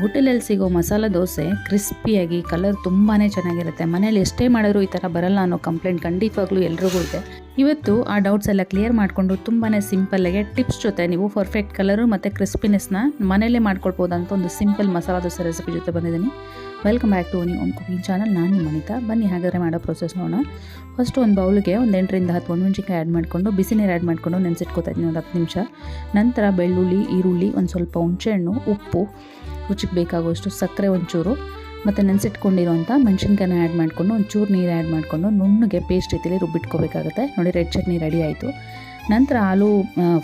ಹೋಟೆಲಲ್ಲಿ ಸಿಗೋ ಮಸಾಲ ದೋಸೆ ಕ್ರಿಸ್ಪಿಯಾಗಿ ಕಲರ್ ತುಂಬಾ ಚೆನ್ನಾಗಿರುತ್ತೆ. ಮನೇಲಿ ಎಷ್ಟೇ ಮಾಡಿದ್ರು ಈ ಥರ ಬರಲ್ಲ ಅನ್ನೋ ಕಂಪ್ಲೇಂಟ್ ಖಂಡಿತವಾಗ್ಲೂ ಎಲ್ರಿಗೂ ಇದೆ. ಇವತ್ತು ಆ ಡೌಟ್ಸ್ ಎಲ್ಲ ಕ್ಲಿಯರ್ ಮಾಡಿಕೊಂಡು ತುಂಬಾ ಸಿಂಪಲ್ಲಾಗಿ ಟಿಪ್ಸ್ ಜೊತೆ ನೀವು ಪರ್ಫೆಕ್ಟ್ ಕಲರು ಮತ್ತು ಕ್ರಿಸ್ಪಿನೆಸ್ನ ಮನೇಲೇ ಮಾಡ್ಕೊಳ್ಬೋದಂತ ಒಂದು ಸಿಂಪಲ್ ಮಸಾಲ ದೋಸೆ ರೆಸಿಪಿ ಜೊತೆ ಬಂದಿದ್ದೀನಿ. ವೆಲ್ಕಮ್ ಬ್ಯಾಕ್ ಟು ಒನಿ ಓಮ್ ಕುಕಿಂಗ್ ಚಾನಲ್ ನಾನು ನಿಮ್ಮ ಅನಿತಾ. ಬನ್ನಿ ಹಾಗಾದರೆ ಮಾಡೋ ಪ್ರೊಸೆಸ್ ನೋಡೋಣ. ಫಸ್ಟ್ ಒಂದು ಬೌಲ್ಗೆ ಒಂದು ಎಂಟರಿಂದ ಹತ್ತು ಒಣಮೆಣ್ಸಿನ್ಕಾಯಿ ಆ್ಯಡ್ ಮಾಡಿಕೊಂಡು ಬಿಸಿ ನೀರು ಆ್ಯಡ್ ಮಾಡಿಕೊಂಡು ನೆನೆಸಿಟ್ಕೋತಾ ಇದ್ದೀನಿ, ಒಂದು ಹತ್ತು ನಿಮಿಷ. ನಂತರ ಬೆಳ್ಳುಳ್ಳಿ, ಈರುಳ್ಳಿ, ಒಂದು ಸ್ವಲ್ಪ ಹುಣಸೆಹಣ್ಣು ಉಪ್ಪು, ರುಚಿಗೆ ಬೇಕಾಗುವಷ್ಟು ಸಕ್ಕರೆ ಒಂಚೂರು, ಮತ್ತು ನೆನೆಸಿಟ್ಕೊಂಡಿರೋಂಥ ಮೆಣಸಿನ್ಕಾಯಿನ ಆ್ಯಡ್ ಮಾಡಿಕೊಂಡು, ಒಂಚೂರು ನೀರು ಆ್ಯಡ್ ಮಾಡಿಕೊಂಡು, ನುಣ್ಣಗೆ ಪೇಸ್ಟ್ ರೀತಿಯಲ್ಲಿ ರುಬ್ಬಿಟ್ಕೋಬೇಕಾಗುತ್ತೆ. ನೋಡಿ ರೆಡ್ ಚಟ್ನಿ ರೆಡಿ ಆಯಿತು. ನಂತರ ಆ,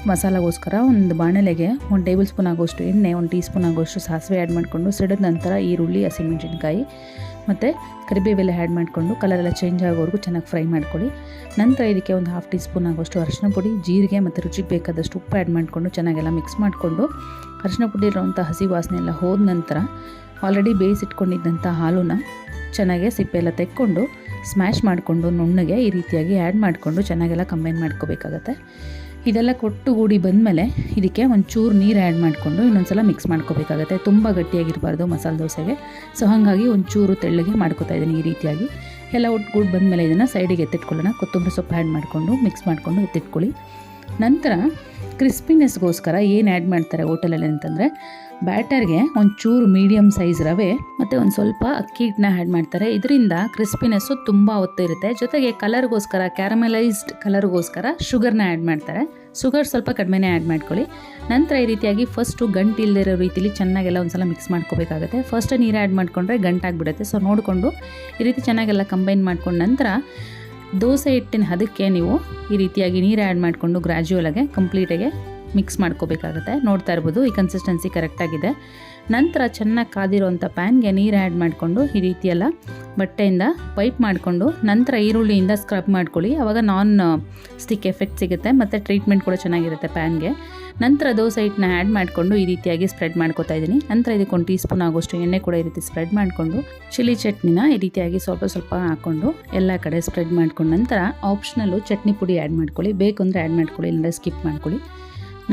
ಮಸಾಲಗೋಸ್ಕರ ಒಂದು ಬಾಣಲೆಗೆ ಒಂದು ಟೇಬಲ್ ಸ್ಪೂನ್ ಆಗೋಷ್ಟು ಎಣ್ಣೆ ಒಂದು ಟೀ ಸ್ಪೂನ್ ಆಗೋಷ್ಟು ಸಾಸಿವೆ ಆ್ಯಡ್ ಮಾಡಿಕೊಂಡು ಸಿಡಿದ ನಂತರ ಈರುಳ್ಳಿ ಹಸಿಮೆಣಸಿನ್ಕಾಯಿ ಮತ್ತು ಕರಿಬೇವೆಲ್ಲ ಆ್ಯಡ್ ಮಾಡಿಕೊಂಡು ಕಲರೆಲ್ಲ ಚೇಂಜ್ ಆಗೋವರೆಗೂ ಚೆನ್ನಾಗಿ ಫ್ರೈ ಮಾಡ್ಕೊಳ್ಳಿ. ನಂತರ ಇದಕ್ಕೆ ಒಂದು ಹಾಫ್ ಟೀ ಸ್ಪೂನ್ ಆಗೋಷ್ಟು ಅರಿಶಿನ ಪುಡಿ ಜೀರಿಗೆ ಮತ್ತು ರುಚಿಗೆ ಬೇಕಾದಷ್ಟು ಉಪ್ಪು ಆ್ಯಡ್ ಮಾಡಿಕೊಂಡು ಚೆನ್ನಾಗೆಲ್ಲ ಮಿಕ್ಸ್ ಮಾಡಿಕೊಂಡು ಅರಿಶಿನ ಪುಡಿ ಇರುವಂಥ ಹಸಿ ವಾಸನೆ ಎಲ್ಲ ಹೋದ ನಂತರ ಆಲ್ರೆಡಿ ಬೇಯಿಸಿಟ್ಕೊಂಡಿದ್ದಂಥ ಹಾಲನ್ನ ಚೆನ್ನಾಗಿ ಸಿಪ್ಪೆ ಎಲ್ಲ ತೆಕ್ಕೊಂಡು ಸ್ಮ್ಯಾಶ್ ಮಾಡಿಕೊಂಡು ನುಣ್ಣಗೆ ಈ ರೀತಿಯಾಗಿ ಆ್ಯಡ್ ಮಾಡಿಕೊಂಡು ಚೆನ್ನಾಗೆಲ್ಲ ಕಂಬೈನ್ ಮಾಡ್ಕೋಬೇಕಾಗತ್ತೆ. ಇದೆಲ್ಲ ಕೊಟ್ಟುಗೂಡಿ ಬಂದಮೇಲೆ ಇದಕ್ಕೆ ಒಂಚೂರು ನೀರು ಆ್ಯಡ್ ಮಾಡಿಕೊಂಡು ಇನ್ನೊಂದ್ಸಲ ಮಿಕ್ಸ್ ಮಾಡ್ಕೋಬೇಕಾಗತ್ತೆ. ತುಂಬ ಗಟ್ಟಿಯಾಗಿರಬಾರ್ದು ಮಸಾಲೆ ದೋಸೆಗೆ. ಸೊ ಹಾಗಾಗಿ ಒಂಚೂರು ತೆಳ್ಳಗೆ ಮಾಡ್ಕೋತಾ ಇದ್ದೀನಿ ಈ ರೀತಿಯಾಗಿ. ಎಲ್ಲ ಒಟ್ಟುಗೂಡಿ ಬಂದಮೇಲೆ ಇದನ್ನು ಸೈಡಿಗೆ ಎತ್ತಿಟ್ಕೊಳ್ಳೋಣ. ಕೊತ್ತಂಬರಿ ಸೊಪ್ಪು ಆ್ಯಡ್ ಮಾಡಿಕೊಂಡು ಮಿಕ್ಸ್ ಮಾಡಿಕೊಂಡು ಎತ್ತಿಟ್ಕೊಳ್ಳಿ. ನಂತರ ಕ್ರಿಸ್ಪಿನೆಸ್ಗೋಸ್ಕರ ಏನು ಆ್ಯಡ್ ಮಾಡ್ತಾರೆ ಹೋಟೆಲಲ್ಲಿ ಅಂತಂದರೆ ಬ್ಯಾಟರ್ಗೆ ಒಂಚೂರು ಮೀಡಿಯಮ್ ಸೈಜ್ ರವೆ ಮತ್ತು ಒಂದು ಸ್ವಲ್ಪ ಅಕ್ಕಿ ಹಿಟ್ಟನ್ನ ಆ್ಯಡ್ ಮಾಡ್ತಾರೆ. ಇದರಿಂದ ಕ್ರಿಸ್ಪಿನೆಸ್ಸು ತುಂಬ ಹೊತ್ತು ಇರುತ್ತೆ ಜೊತೆಗೆ ಕಲರ್ಗೋಸ್ಕರ ಕ್ಯಾರಮಲೈಸ್ಡ್ ಕಲರ್ಗೋಸ್ಕರ ಶುಗರ್ನ ಆ್ಯಡ್ ಮಾಡ್ತಾರೆ. ಶುಗರ್ ಸ್ವಲ್ಪ ಕಡಿಮೆನೇ ಆ್ಯಡ್ ಮಾಡ್ಕೊಳ್ಳಿ. ನಂತರ ಈ ರೀತಿಯಾಗಿ ಫಸ್ಟು ಗಂಟು ಇಲ್ಲದಿರೋ ರೀತಿಲಿ ಚೆನ್ನಾಗೆಲ್ಲ ಒಂದ್ಸಲ ಮಿಕ್ಸ್ ಮಾಡ್ಕೋಬೇಕಾಗುತ್ತೆ. ಫಸ್ಟ್ ನೀರು ಆ್ಯಡ್ ಮಾಡಿಕೊಂಡ್ರೆ ಗಂಟಾಗಿಬಿಡುತ್ತೆ. ಸೊ ನೋಡಿಕೊಂಡು ಈ ರೀತಿ ಚೆನ್ನಾಗೆಲ್ಲ ಕಂಬೈನ್ ಮಾಡ್ಕೊಂಡು ನಂತರ ದೋಸೆ ಹಿಟ್ಟಿನ ಹದಕ್ಕೆ ನೀವು ಈ ರೀತಿಯಾಗಿ ನೀರು ಆ್ಯಡ್ ಮಾಡಿಕೊಂಡು ಗ್ರ್ಯಾಜುವಲಾಗೆ ಕಂಪ್ಲೀಟಾಗಿ ಮಿಕ್ಸ್ ಮಾಡ್ಕೋಬೇಕಾಗುತ್ತೆ. ನೋಡ್ತಾ ಇರ್ಬೋದು, ಈ ಕನ್ಸಿಸ್ಟೆನ್ಸಿ ಕರೆಕ್ಟಾಗಿದೆ ನಂತರ ಚೆನ್ನಾಗಿ ಕಾದಿರುವಂಥ ಪ್ಯಾನ್ಗೆ ನೀರು ಆ್ಯಡ್ ಮಾಡಿಕೊಂಡು ಈ ರೀತಿಯೆಲ್ಲ ಬಟ್ಟೆಯಿಂದ ಪೈಪ್ ಮಾಡಿಕೊಂಡು ನಂತರ ಈರುಳ್ಳಿಯಿಂದ ಸ್ಕ್ರಬ್ ಮಾಡ್ಕೊಳ್ಳಿ. ಆವಾಗ ನಾನ್ ಸ್ಟಿಕ್ ಎಫೆಕ್ಟ್ ಸಿಗುತ್ತೆ, ಮತ್ತು ಟ್ರೀಟ್ಮೆಂಟ್ ಕೂಡ ಚೆನ್ನಾಗಿರುತ್ತೆ ಪ್ಯಾನ್ಗೆ ನಂತರ ದೋಸೆ ಹಿಟ್ಟನ್ನ ಆ್ಯಡ್ ಮಾಡಿಕೊಂಡು ಈ ರೀತಿಯಾಗಿ ಸ್ಪ್ರೆಡ್ ಮಾಡ್ಕೊತಾ ಇದ್ದೀನಿ. ನಂತರ ಇದಕ್ಕೆ ಒಂದು ಟೀ ಸ್ಪೂನ್ ಆಗೋಷ್ಟು ಎಣ್ಣೆ ಕೂಡ ಈ ರೀತಿ ಸ್ಪ್ರೆಡ್ ಮಾಡಿಕೊಂಡು ಚಿಲ್ಲಿ ಚಟ್ನಿನ ಈ ರೀತಿಯಾಗಿ ಸ್ವಲ್ಪ ಸ್ವಲ್ಪ ಹಾಕ್ಕೊಂಡು ಎಲ್ಲ ಕಡೆ ಸ್ಪ್ರೆಡ್ ಮಾಡ್ಕೊಂಡು ನಂತರ ಆಪ್ಷನಲ್ಲು ಚಟ್ನಿ ಪುಡಿ ಆ್ಯಡ್ ಮಾಡ್ಕೊಳ್ಳಿ. ಬೇಕು ಅಂದರೆ ಆ್ಯಡ್ ಮಾಡ್ಕೊಳ್ಳಿ, ಇಲ್ಲಾಂದರೆ ಸ್ಕಿಪ್ ಮಾಡ್ಕೊಳ್ಳಿ.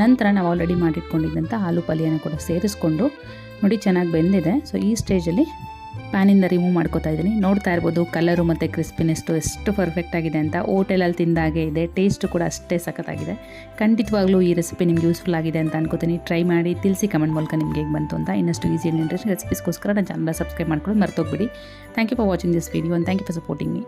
ನಂತರ ನಾವು ಆಲ್ರೆಡಿ ಮಾಡಿಟ್ಕೊಂಡಿದ್ದಂಥ ಆಲೂ ಪಲ್ಯನ ಕೂಡ ಸೇರಿಸ್ಕೊಂಡು, ನೋಡಿ ಚೆನ್ನಾಗಿ ಬೆಂದಿದೆ. ಸೊ ಈ ಸ್ಟೇಜಲ್ಲಿ ಪ್ಯಾನಿಂದ ರಿಮೂವ್ ಮಾಡ್ಕೋತಾ ಇದ್ದೀನಿ. ನೋಡ್ತಾ ಇರ್ಬೋದು ಕಲರು ಮತ್ತು ಕ್ರಿಸ್ಪಿನೆಸ್ಟು ಎಷ್ಟು ಪರ್ಫೆಕ್ಟ್ ಆಗಿದೆ ಅಂತ. ಹೋಟೆಲಲ್ಲಿ ತಿಂದಾಗೆ ಇದೆ. ಟೇಸ್ಟು ಕೂಡ ಅಷ್ಟೇ ಸಖತ್ತಾಗಿದೆ. ಖಂಡಿತವಾಗ್ಲೂ ಈ ರೆಸಿಪಿ ನಿಮ್ಗೆ ಯೂಸ್ಫುಲ್ ಆಗಿದೆ ಅಂತ ಅನ್ಕೋತೀನಿ. ಟ್ರೈ ಮಾಡಿ, ತಿಳಿಸಿ ಕಮೆಂಟ್ ಮೂಲಕ ನಿಮ್ಗೆ ಹೇಗೆ ಬಂತು ಅಂತ. ಇನ್ನಷ್ಟು ಈಸಿ ಇಂಟ್ರೆಸ್ಟ್ ರೆಸಿಪೀಸ್ಗೋಸ್ಕರ ನನ್ನ ಚಾನಲ್ ಸಬ್ಸ್ಕ್ರೈಬ್ ಮಾಡ್ಕೊಂಡು ಮರ್ತೋಗ್ಬಿಡಿ. Thank you for watching this video and thank you for supporting me